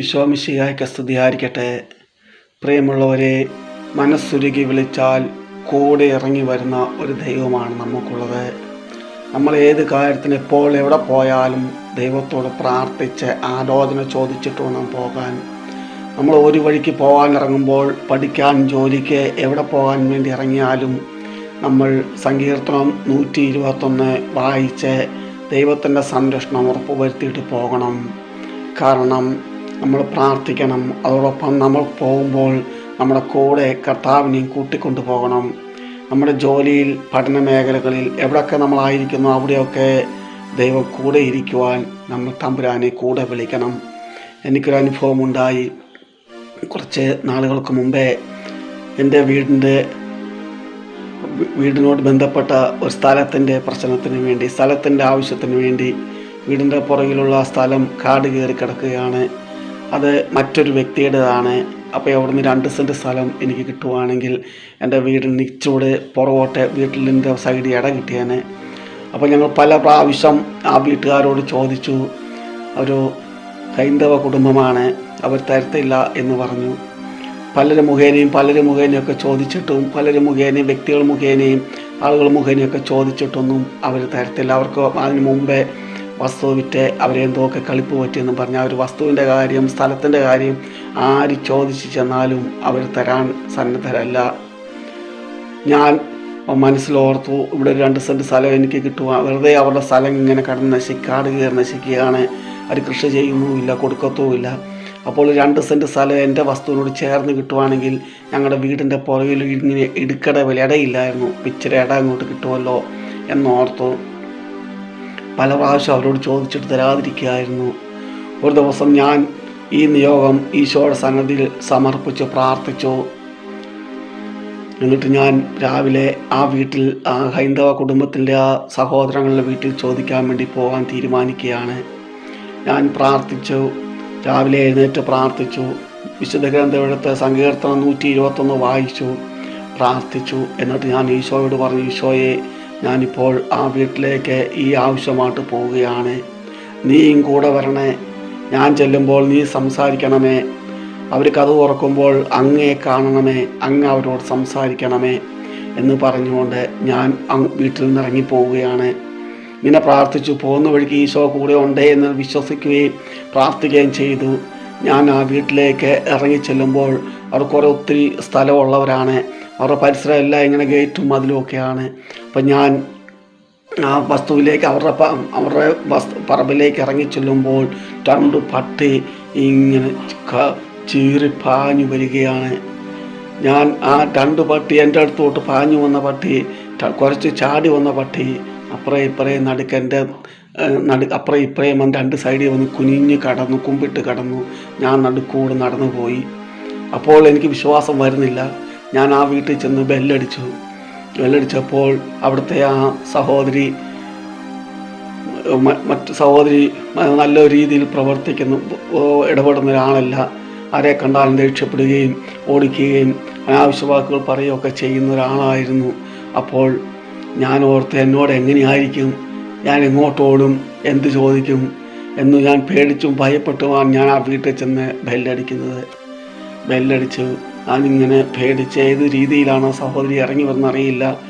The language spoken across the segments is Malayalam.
ഈശോമിശിഹായ്ക്ക് സ്തുതിയായിരിക്കട്ടെ പ്രിയമുള്ളവരെ മനസ്സുരുകി വിളിച്ചാൽ കൂടെ ഇറങ്ങി വരുന്ന ഒരു ദൈവമാണ് നമുക്കുള്ളത്. നമ്മൾ ഏത് കാര്യത്തിന് എപ്പോൾ എവിടെ പോയാലും ദൈവത്തോട് പ്രാർത്ഥിച്ച് ആലോചന ചോദിച്ചിട്ട് വേണം പോകാൻ. നമ്മൾ ഒരു വഴിക്ക് പോകാൻ ഇറങ്ങുമ്പോൾ പഠിക്കാൻ ജോലിക്ക് എവിടെ പോകാൻ വേണ്ടി ഇറങ്ങിയാലും നമ്മൾ സങ്കീർത്തനം നൂറ്റി ഇരുപത്തൊന്ന് വായിച്ച് ദൈവത്തിന്റെ സംരക്ഷണം ഉറപ്പുവരുത്തിയിട്ട് പോകണം. കാരണം നമ്മൾ പ്രാർത്ഥിക്കണം. അതോടൊപ്പം നമ്മൾ പോകുമ്പോൾ നമ്മുടെ കൂടെ കർത്താവിനെയും കൂട്ടിക്കൊണ്ടു പോകണം. നമ്മുടെ ജോലിയിൽ പഠന മേഖലകളിൽ എവിടെയൊക്കെ നമ്മളായിരിക്കുന്നു അവിടെയൊക്കെ ദൈവം കൂടെ ഇരിക്കുവാൻ നമ്മൾ തമ്പുരാനെ കൂടെ വിളിക്കണം. എനിക്കൊരു അനുഭവം ഉണ്ടായി കുറച്ച് നാളുകൾക്ക് മുമ്പേ എന്റെ വീടിന്റെ വീടിനോട് ബന്ധപ്പെട്ട ഒരു സ്ഥലത്തിന്റെ പ്രശ്നത്തിന് വേണ്ടി സ്ഥലത്തിന്റെ ആവശ്യത്തിന് വേണ്ടി വീടിന്റെ പുറകിലുള്ള സ്ഥലം കാട് കയറി കിടക്കുകയാണ്. അത് മറ്റൊരു വ്യക്തിയുടേതാണ്. അപ്പോൾ അവിടുന്ന് രണ്ട് സെന്റ് സ്ഥലം എനിക്ക് കിട്ടുവാണെങ്കിൽ എന്റെ വീടിന് ഇച്ചൂടെ പുറകോട്ടെ വീട്ടിലിന്റെ സൈഡ് ഇട കിട്ടിയേനെ. അപ്പോൾ ഞങ്ങൾ പല പ്രാവശ്യം ആ വീട്ടുകാരോട് ചോദിച്ചു ഒരു ഹൈന്ദവ കുടുംബമാണ് അവർ തരത്തില്ല എന്ന് പറഞ്ഞു. പലരും മുഖേനയും പലരും മുഖേനയൊക്കെ ചോദിച്ചിട്ടും പലരും മുഖേനയും വ്യക്തികൾ മുഖേനയും ആളുകൾ മുഖേനയൊക്കെ ചോദിച്ചിട്ടൊന്നും അവർ തരത്തില്ല. അവർക്ക് അതിന് മുമ്പേ വസ്തു വിറ്റ് അവരെന്തോക്കെ കളിപ്പ് പറ്റിയെന്ന് പറഞ്ഞാൽ അവർ വസ്തുവിന്റെ കാര്യം സ്ഥലത്തിന്റെ കാര്യം ആര് ചോദിച്ചു ചെന്നാലും അവർ തരാൻ സന്നദ്ധരല്ല. ഞാൻ മനസ്സിലോർത്തു ഇവിടെ ഒരു രണ്ട് സെന്റ് സ്ഥലം എനിക്ക് കിട്ടുക വെറുതെ അവരുടെ സ്ഥലം ഇങ്ങനെ കടന്ന് നശിക്കാട് കയറി നശിക്കുകയാണ്. അവർ കൃഷി ചെയ്യുന്നുമില്ല കൊടുക്കത്തുമില്ല. അപ്പോൾ രണ്ട് സെന്റ് സ്ഥലം എന്റെ വസ്തുവിനോട് ചേർന്ന് കിട്ടുവാണെങ്കിൽ ഞങ്ങളുടെ വീടിന്റെ പുറകിൽ ഇങ്ങനെ ഇടുക്കട വില ഇടയില്ലായിരുന്നു. ഇച്ചിരി ഇട അങ്ങോട്ട് കിട്ടുമല്ലോ എന്നോർത്തു. പല പ്രാവശ്യം അവരോട് ചോദിച്ചിട്ട് തരാതിരിക്കുകയായിരുന്നു. ഒരു ദിവസം ഞാൻ ഈ നിയോഗം ഈശോയുടെ സന്നദ്ധിയിൽ സമർപ്പിച്ച് പ്രാർത്ഥിച്ചു. എന്നിട്ട് ഞാൻ രാവിലെ ആ വീട്ടിൽ ആ ഹൈന്ദവ കുടുംബത്തിന്റെ ആ സഹോദരങ്ങളുടെ വീട്ടിൽ ചോദിക്കാൻ വേണ്ടി പോകാൻ തീരുമാനിക്കുകയാണ്. ഞാൻ പ്രാർത്ഥിച്ചു. രാവിലെ എഴുന്നേറ്റ് പ്രാർത്ഥിച്ചു. വിശുദ്ധ ഗ്രന്ഥമെടുത്ത് സങ്കീർത്തനം നൂറ്റി ഇരുപത്തൊന്ന് വായിച്ചു. പ്രാർത്ഥിച്ചു. എന്നിട്ട് ഞാൻ ഈശോയോട് പറഞ്ഞു ഈശോയെ ഞാനിപ്പോൾ ആ വീട്ടിലേക്ക് ഈ ആവശ്യമായിട്ട് പോവുകയാണ്. നീയും കൂടെ വരണേ. ഞാൻ ചെല്ലുമ്പോൾ നീ സംസാരിക്കണമേ. അവർ കഥ തുറക്കുമ്പോൾ അങ്ങേ കാണണമേ. അങ്ങ് അവരോട് സംസാരിക്കണമേ എന്ന് പറഞ്ഞുകൊണ്ട് ഞാൻ വീട്ടിൽ നിന്ന് ഇറങ്ങിപ്പോവുകയാണ്. ഇങ്ങനെ പ്രാർത്ഥിച്ചു പോകുന്ന വഴിക്ക് ഈശോ കൂടെ ഉണ്ട് എന്ന് വിശ്വസിക്കുകയും പ്രാർത്ഥിക്കുകയും ചെയ്തു. ഞാൻ ആ വീട്ടിലേക്ക് ഇറങ്ങി ചെല്ലുമ്പോൾ അവർ കുറേ ഒത്തിരി സ്ഥലമുള്ളവരാണ്. അവരുടെ പരിസരം എല്ലാം ഇങ്ങനെ ഗേറ്റും മതിലും ഒക്കെയാണ്. അപ്പം ഞാൻ ആ വസ്തുവിലേക്ക് അവരുടെ അവരുടെ വസ്തു പറമ്പിലേക്ക് ഇറങ്ങി ചെല്ലുമ്പോൾ രണ്ട് പട്ടി ഇങ്ങനെ ചീറി പാഞ്ഞു വരികയാണ്. ഞാൻ ആ രണ്ട് പട്ടി എന്റെ അടുത്തോട്ട് പാഞ്ഞു വന്ന പട്ടി കുറച്ച് ചാടി വന്ന പട്ടി അപ്പുറേ നടുക്ക് എന്റെ നടു അപ്പുറേ ഇപ്പുറേയും വന്ന് രണ്ട് സൈഡിൽ വന്ന് കുനിഞ്ഞ് കടന്നു കുമ്പിട്ട് കടന്നു ഞാൻ നടുക്കൂടെ നടന്നു പോയി അപ്പോൾ എനിക്ക് വിശ്വാസം വരുന്നില്ല. ഞാൻ ആ വീട്ടിൽ ചെന്ന് ബെല്ലടിച്ചു. ബെല്ലടിച്ചപ്പോൾ അവിടുത്തെ ആ സഹോദരി മറ്റു സഹോദരി നല്ല രീതിയിൽ പ്രവർത്തിക്കുന്നു. ഇടപെടുന്ന ഒരാളല്ല. ആരെ കണ്ടാലും ദേഷ്യപ്പെടുകയും ഓടിക്കുകയും അനാവശ്യ വാക്കുകൾ പറയുകയൊക്കെ ചെയ്യുന്ന ഒരാളായിരുന്നു. അപ്പോൾ ഞാൻ ഓർത്ത് എന്നോട് എങ്ങനെയായിരിക്കും? ഞാൻ എങ്ങോട്ടോടും എന്ത് ചോദിക്കും എന്ന് ഞാൻ പേടിച്ചും ഭയപ്പെട്ടുമാണ് ഞാൻ ആ വീട്ടിൽ ചെന്ന് ബെല്ലടിക്കുന്നത്. ബെല്ലടിച്ചു ഞാനിങ്ങനെ പേടിച്ച് ഏത് രീതിയിലാണ് സഹോദരി ഇറങ്ങി വന്നറിയില്ല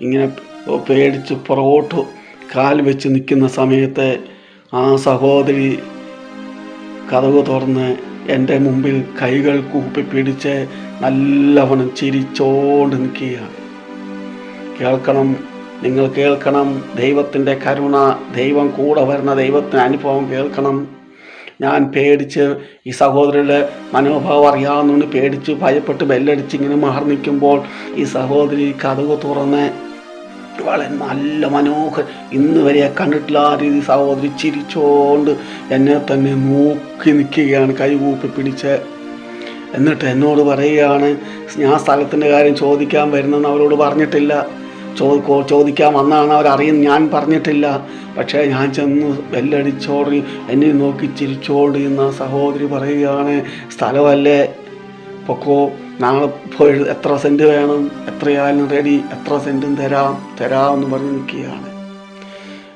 ഇങ്ങനെ പേടിച്ച് പുറകോട്ട് കാൽ വെച്ച് നിൽക്കുന്ന സമയത്ത് ആ സഹോദരി കഥവ് തുറന്ന് എന്റെ മുമ്പിൽ കൈകൾ കൂപ്പി പിടിച്ച് നല്ലവണ്ണം ചിരിച്ചോണ്ട് നിൽക്കുകയാണ്. കേൾക്കണം നിങ്ങൾ കേൾക്കണം. ദൈവത്തിന്റെ കരുണ ദൈവം കൂടെ വരുന്ന ദൈവത്തിന് അനുഭവം കേൾക്കണം. ഞാൻ പേടിച്ച് ഈ സഹോദരിയുടെ മനോഭാവം അറിയാവുന്നതുകൊണ്ട് പേടിച്ച് ഭയപ്പെട്ട് ബെല്ലടിച്ച് ഇങ്ങനെ മാറി നിൽക്കുമ്പോൾ ഈ സഹോദരി കഥക് തുറന്ന് വളരെ നല്ല മനോഹര ഇന്ന് വരെ കണ്ടിട്ടില്ല ആ രീതി സഹോദരി ചിരിച്ചോണ്ട് എന്നെ തന്നെ നോക്കി നിൽക്കുകയാണ് കൈകൂപ്പി പിടിച്ച്. എന്നിട്ട് എന്നോട് പറയുകയാണ് ഞാൻ സ്ഥലത്തിന്റെ കാര്യം ചോദിക്കാൻ വരുന്നെന്ന് അവരോട് പറഞ്ഞിട്ടില്ല. ചോ ചോദിക്കാൻ വന്നാണ് അവരറിയുന്നത്. ഞാൻ പറഞ്ഞിട്ടില്ല. പക്ഷേ ഞാൻ ചെന്ന് ബെല്ലടിച്ചോടി എന്നെ നോക്കി ചിരിച്ചോടി എന്ന സഹോദരി പറയുകയാണ് സ്ഥലമല്ലേ? പൊക്കോ നാളെ പോയി എത്ര സെന്റ് വേണം? എത്രയായാലും റെഡി. എത്ര സെന്റും തരാം. തരാമെന്ന് പറഞ്ഞ് നിൽക്കുകയാണ്.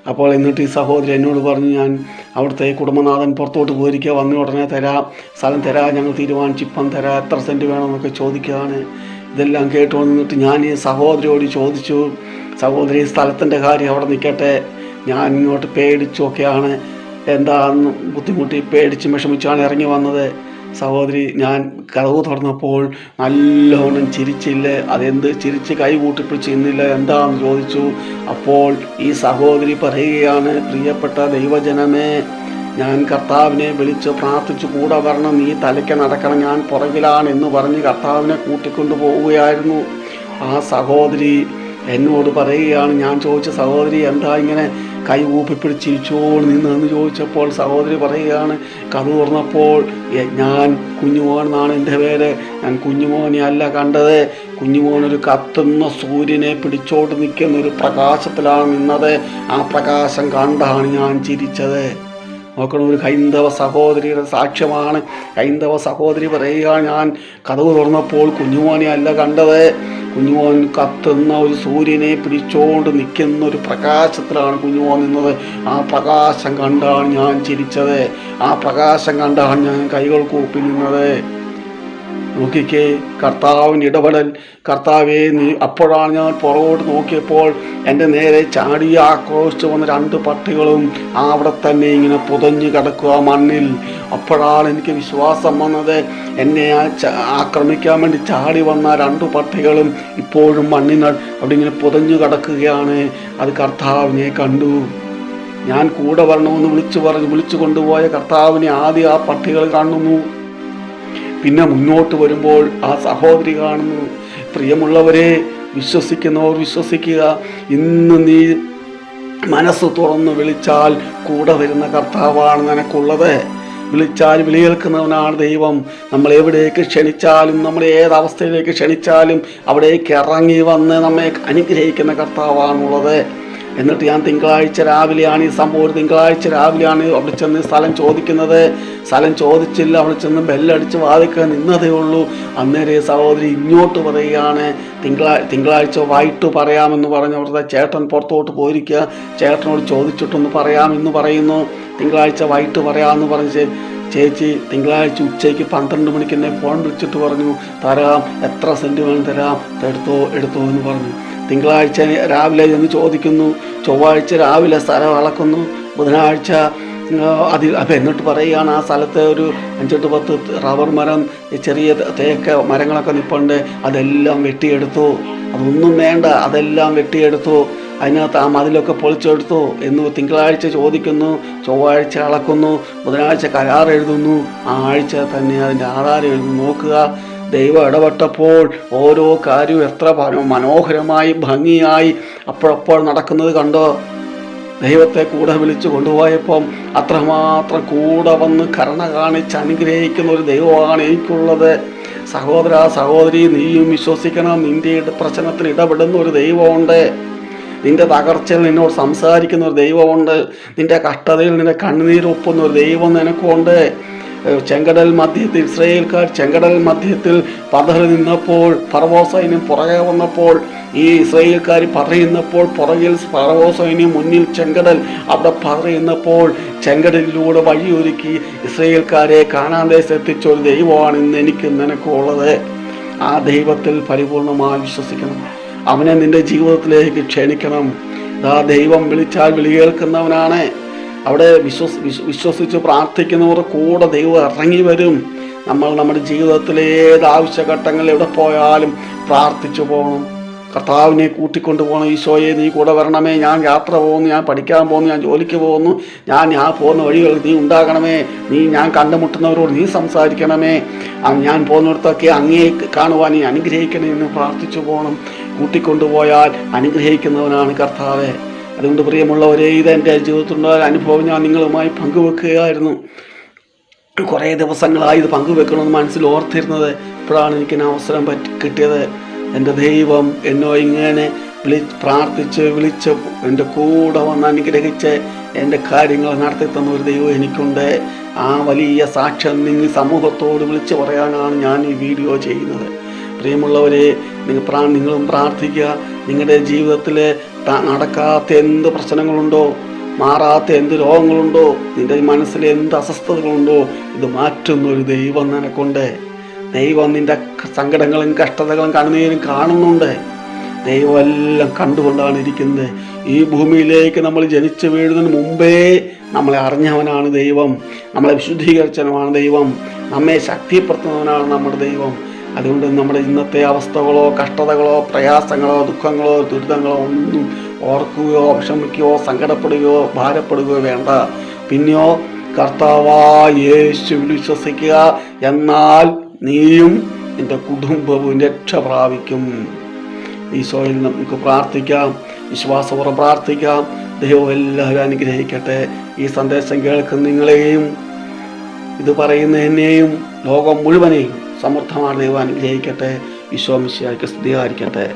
അപ്പോൾ എന്നിട്ട് ഈ സഹോദരി എന്നോട് പറഞ്ഞു ഞാൻ അവിടുത്തെ കുടുംബനാഥൻ പുറത്തോട്ട് പോയിരിക്കുക. വന്ന ഉടനെ തരാം. സ്ഥലം തരാം. ഞങ്ങൾ തീരുമാനിച്ച് ഇപ്പം തരാം. എത്ര സെന്റ് വേണമെന്നൊക്കെ ചോദിക്കുകയാണ്. ഇതെല്ലാം കേട്ടു വന്നിട്ട് ഞാൻ ഈ സഹോദരിയോട് ചോദിച്ചു സഹോദരി സ്ഥലത്തിന്റെ കാര്യം അവിടെ നിൽക്കട്ടെ. ഞാൻ ഇങ്ങോട്ട് പേടിച്ചൊക്കെയാണ് എന്താന്ന് ബുദ്ധിമുട്ടി പേടിച്ച് വിഷമിച്ചാണ് ഇറങ്ങി വന്നത്. സഹോദരി ഞാൻ കഥവ് തുറന്നപ്പോൾ നല്ലോണം ചിരിച്ചില്ല? അതെന്ത് ചിരിച്ച് കൈ കൂട്ടിപ്പിടിച്ച് ഇന്നില്ല എന്താണെന്ന് ചോദിച്ചു. അപ്പോൾ ഈ സഹോദരി പറയുകയാണ് പ്രിയപ്പെട്ട ദൈവജനമേ ഞാൻ കർത്താവിനെ വിളിച്ച് പ്രാർത്ഥിച്ചു കൂടെ വരണം നീ തലയ്ക്ക് നടക്കണം ഞാൻ പുറകിലാണ് എന്ന് പറഞ്ഞ് കർത്താവിനെ കൂട്ടിക്കൊണ്ടു പോവുകയായിരുന്നു. ആ സഹോദരി എന്നോട് പറയുകയാണ് ഞാൻ ചോദിച്ച സഹോദരി എന്താ ഇങ്ങനെ കൈ ഊപ്പിപ്പിടിച്ചിരിച്ചോണ്ട് നിന്നെന്ന് ചോദിച്ചപ്പോൾ സഹോദരി പറയുകയാണ് കഥ തുറന്നപ്പോൾ ഞാൻ കുഞ്ഞുമോൻ എന്നാണ് എന്റെ പേര് ഞാൻ കുഞ്ഞുമോനെ അല്ല കണ്ടത്. കുഞ്ഞുമോൻ ഒരു കത്തുന്ന സൂര്യനെ പിടിച്ചോട്ട് നിൽക്കുന്ന ഒരു പ്രകാശത്തിലാണ് നിന്നത്. ആ പ്രകാശം കണ്ടാണ് ഞാൻ ചിരിച്ചത്. നോക്കണം ഒരു ഹൈന്ദവ സഹോദരിയുടെ സാക്ഷ്യമാണ്. ഹൈന്ദവ സഹോദരി പറയുക ഞാൻ കഥവ് തുറന്നപ്പോൾ കുഞ്ഞുമോനെ അല്ല കണ്ടത്. കുഞ്ഞുമോൻ കത്തുന്ന ഒരു സൂര്യനെ പിടിച്ചോണ്ട് നിൽക്കുന്ന ഒരു പ്രകാശത്തിലാണ് കുഞ്ഞുമോൻ നിന്നത്. ആ പ്രകാശം കണ്ടാണ് ഞാൻ ചിരിച്ചത്. ആ പ്രകാശം കണ്ടാണ് ഞാൻ കൈകൾ കൂപ്പി നിന്നത്. നോക്കിക്കേ കർത്താവിന് ഇടപെടൽ. കർത്താവെ നീ അപ്പോഴാണ് ഞാൻ പുറകോട്ട് നോക്കിയപ്പോൾ എന്റെ നേരെ ചാടി ആക്രോശിച്ച് വന്ന രണ്ട് പട്ടികളും അവിടെ തന്നെ ഇങ്ങനെ പുതഞ്ഞു കിടക്കുക മണ്ണിൽ. അപ്പോഴാണ് എനിക്ക് വിശ്വാസം വന്നത് എന്നെ ആക്രമിക്കാൻ വേണ്ടി ചാടി വന്ന രണ്ട് പട്ടികളും ഇപ്പോഴും മണ്ണിന് അവിടെ ഇങ്ങനെ പുതഞ്ഞു കിടക്കുകയാണ്. അത് കർത്താവിനെ കണ്ടു. ഞാൻ കൂടെ വരണമെന്ന് വിളിച്ചു പറഞ്ഞ് വിളിച്ചു കൊണ്ടുപോയ കർത്താവിനെ ആദ്യം ആ പട്ടികൾ കാണുന്നു. പിന്നെ മുന്നോട്ട് വരുമ്പോൾ ആ സഹോദരി കാണുന്നു. പ്രിയമുള്ളവരെ വിശ്വസിക്കുന്നവർ വിശ്വസിക്കുക. ഇന്ന് നീ മനസ്സ് തുറന്ന് വിളിച്ചാൽ കൂടെ വരുന്ന കർത്താവാണ് നിനക്കുള്ളത്. വിളിച്ചാൽ വിളിയേൽക്കുന്നവനാണ് ദൈവം. നമ്മൾ എവിടേക്ക് ക്ഷണിച്ചാലും നമ്മൾ ഏതവസ്ഥയിലേക്ക് ക്ഷണിച്ചാലും അവിടേക്ക് ഇറങ്ങി വന്ന് നമ്മെ അനുഗ്രഹിക്കുന്ന കർത്താവാണുള്ളത്. എന്നിട്ട് ഞാൻ തിങ്കളാഴ്ച രാവിലെയാണ് ഈ സംഭവം ഒരു തിങ്കളാഴ്ച രാവിലെയാണ് അവിടെ ചെന്ന് സ്ഥലം ചോദിക്കുന്നത്. സ്ഥലം ചോദിച്ചില്ല. അവിടെ ചെന്ന് ബെല്ലടിച്ച് വാദിക്കാൻ നിന്നതേ ഉള്ളൂ. അന്നേരം സഹോദരി ഇങ്ങോട്ട് പറയുകയാണ് തിങ്കളാ തിങ്കളാഴ്ച വൈകിട്ട് പറയാമെന്ന് പറഞ്ഞ് അവിടുത്തെ ചേട്ടൻ പുറത്തോട്ട് പോയിരിക്കുക. ചേട്ടനോട് ചോദിച്ചിട്ടൊന്ന് പറയാമെന്ന് പറയുന്നു. തിങ്കളാഴ്ച വൈകിട്ട് പറയാമെന്ന് പറഞ്ഞ് ചേച്ചി തിങ്കളാഴ്ച ഉച്ചയ്ക്ക് പന്ത്രണ്ട് മണിക്ക് എന്നെ ഫോൺ വിളിച്ചിട്ട് പറഞ്ഞു തരാം എത്ര സെന്റ് വേണം തരാം എടുത്തോ എടുത്തോ എന്ന് പറഞ്ഞു. തിങ്കളാഴ്ച രാവിലെ ചെന്ന് ചോദിക്കുന്നു. ചൊവ്വാഴ്ച രാവിലെ സ്ഥലം അളക്കുന്നു. ബുധനാഴ്ച അതിൽ അപ്പം എന്നിട്ട് പറയുകയാണ് ആ സ്ഥലത്തെ ഒരു അഞ്ചെട്ട് പത്ത് റബ്ബർ മരം ചെറിയ തേക്ക മരങ്ങളൊക്കെ നിൽപ്പുണ്ട് അതെല്ലാം വെട്ടിയെടുത്തു. അതൊന്നും വേണ്ട അതെല്ലാം വെട്ടിയെടുത്തു. അതിനകത്ത് ആ മതിലൊക്കെ പൊളിച്ചെടുത്തു എന്ന് തിങ്കളാഴ്ച ചോദിക്കുന്നു. ചൊവ്വാഴ്ച അളക്കുന്നു. ബുധനാഴ്ച കരാർ എഴുതുന്നു. ആ ആഴ്ച തന്നെ അതിന്റെ ആധാരം എഴുതുന്നു നോക്കുക. ദൈവം ഇടപെട്ടപ്പോൾ ഓരോ കാര്യവും എത്ര മനോ- മനോഹരമായി ഭംഗിയായി അപ്പോഴപ്പോൾ നടക്കുന്നത് കണ്ടോ? ദൈവത്തെ കൂടെ വിളിച്ചു കൊണ്ടുപോയപ്പം അത്രമാത്രം കൂടെ വന്ന് കരുണ കാണിച്ച് അനുഗ്രഹിക്കുന്ന ഒരു ദൈവമാണ് എനിക്കുള്ളത്. സഹോദര സഹോദരി നീയും വിശ്വസിക്കണം. നിന്റെ പ്രശ്നത്തിന് ഇടപെടുന്ന ഒരു ദൈവമുണ്ട്. നിന്റെ തകർച്ചയിൽ നിന്നോട് സംസാരിക്കുന്ന ഒരു ദൈവമുണ്ട്. നിന്റെ കഷ്ടതയിൽ നിന്റെ കണ്ണുനീരൊപ്പുന്ന ഒരു ദൈവം നിനക്കുണ്ട്. ചെങ്കടൽ മധ്യത്തിൽ ഇസ്രയേൽക്കാർ ചെങ്കടൽ മധ്യത്തിൽ പതറി നിന്നപ്പോൾ ഫറവോസൈന്യം പുറകെ വന്നപ്പോൾ ഈ ഇസ്രയേൽക്കാർ പറയുന്നപ്പോൾ പുറകിൽ ഫറവോസൈന്യം മുന്നിൽ ചെങ്കടൽ അവിടെ പറയുന്നപ്പോൾ ചെങ്കടലിലൂടെ വഴിയൊരുക്കി ഇസ്രയേൽക്കാരെ കാണാൻ ദേശത്തെത്തിച്ച ഒരു ദൈവമാണ് ഇന്ന് എനിക്ക് നിനക്കുള്ളത് ആ ദൈവത്തിൽ പരിപൂർണമായി വിശ്വസിക്കണം. അവനെ നിന്റെ ജീവിതത്തിലേക്ക് ക്ഷണിക്കണം. ദൈവം വിളിച്ചാൽ വിളി കേൾക്കുന്നവനാണ് അവിടെ വിശ്വസ് വിശ്വസിച്ച് പ്രാർത്ഥിക്കുന്നവർ കൂടെ ദൈവം ഇറങ്ങി വരും. നമ്മൾ നമ്മുടെ ജീവിതത്തിലെ ഏത് ആവശ്യഘട്ടങ്ങളിൽ എവിടെ പോയാലും പ്രാർത്ഥിച്ചു പോകണം. കർത്താവിനെ കൂട്ടിക്കൊണ്ടു പോകണം. ഈശോയെ നീ കൂടെ വരണമേ. ഞാൻ യാത്ര പോകുന്നു. ഞാൻ പഠിക്കാൻ പോകുന്നു. ഞാൻ ജോലിക്ക് പോകുന്നു. ഞാൻ ഞാൻ പോകുന്ന വഴികൾ നീ ഉണ്ടാകണമേ. നീ ഞാൻ കണ്ടുമുട്ടുന്നവരോട് നീ സംസാരിക്കണമേ. ഞാൻ പോകുന്നിടത്തൊക്കെ അങ്ങേ കാണുവാൻ നീ അനുഗ്രഹിക്കണേ എന്ന് പ്രാർത്ഥിച്ചു പോകണം. കൂട്ടിക്കൊണ്ടുപോയാൽ അനുഗ്രഹിക്കുന്നവനാണ് കർത്താവെ. അതുകൊണ്ട് പ്രിയമുള്ളവരെ ഇത് എന്റെ ജീവിതത്തിലുണ്ടായ അനുഭവം ഞാൻ നിങ്ങളുമായി പങ്കുവെക്കുകയായിരുന്നു. കുറേ ദിവസങ്ങളായി ഇത് പങ്കുവെക്കണമെന്ന് മനസ്സിൽ ഓർത്തിരുന്നത് ഇപ്പോഴാണ് എനിക്ക് അവസരം പറ്റി കിട്ടിയത്. എന്റെ ദൈവം എന്നോ ഇങ്ങനെ വിളി പ്രാർത്ഥിച്ച് വിളിച്ച് എന്റെ കൂടെ വന്ന് അനുഗ്രഹിച്ച് എന്റെ കാര്യങ്ങൾ നടത്തി തന്ന ഒരു ദൈവം എനിക്കുണ്ട്. ആ വലിയ സാക്ഷ്യം നിങ്ങൾ സമൂഹത്തോട് വിളിച്ച് പറയാനാണ് ഞാൻ ഈ വീഡിയോ ചെയ്യുന്നത്. പ്രിയമുള്ളവരെ നിങ്ങൾ പ്രാ നിങ്ങളും പ്രാർത്ഥിക്കുക. നിങ്ങളുടെ ജീവിതത്തിൽ നടക്കാത്ത എന്ത് പ്രശ്നങ്ങളുണ്ടോ മാറാത്ത എന്ത് രോഗങ്ങളുണ്ടോ നിന്റെ മനസ്സിൽ എന്ത് അസ്വസ്ഥതകളുണ്ടോ ഇത് മാറ്റുന്ന ഒരു ദൈവം നിനക്കുണ്ട്. ദൈവം നിന്റെ സങ്കടങ്ങളും കഷ്ടതകളും കണ്ണുനീരും കാണുന്നുണ്ട്. ദൈവം എല്ലാം കണ്ടുകൊണ്ടാണ് ഇരിക്കുന്നത്. ഈ ഭൂമിയിലേക്ക് നമ്മൾ ജനിച്ചു വീഴുന്നതിന് മുമ്പേ നമ്മളെ അറിഞ്ഞവനാണ് ദൈവം. നമ്മളെ വിശുദ്ധീകരിച്ചവനാണ് ദൈവം. നമ്മെ ശക്തിപ്പെടുത്തുന്നവനാണ് നമ്മുടെ ദൈവം. അതുകൊണ്ട് നമ്മുടെ ഇന്നത്തെ അവസ്ഥകളോ കഷ്ടതകളോ പ്രയാസങ്ങളോ ദുഃഖങ്ങളോ ദുരിതങ്ങളോ ഒന്നും ഓർക്കുകയോ വിഷമിക്കുകയോ സങ്കടപ്പെടുകയോ ഭാരപ്പെടുകയോ വേണ്ട. പിന്നെയോ കർത്താവായ വിശ്വസിക്കുക എന്നാൽ നീയും നിന്റെ കുടുംബവും രക്ഷ പ്രാപിക്കും. ഈശോയിൽ നമുക്ക് പ്രാർത്ഥിക്കാം വിശ്വാസപൂർവം പ്രാർത്ഥിക്കാം. ദൈവം എല്ലാവരും അനുഗ്രഹിക്കട്ടെ. ഈ സന്ദേശം കേൾക്കുന്ന നിങ്ങളെയും ഇത് പറയുന്ന എന്നെയും ലോകം മുഴുവനെയും സമൃദ്ധമാണ് ദൈവം അനുഗ്രഹിക്കട്ടെ വിശ്വാമിശിയായിക്ക് സ്തുതിയായിരിക്കട്ടെ.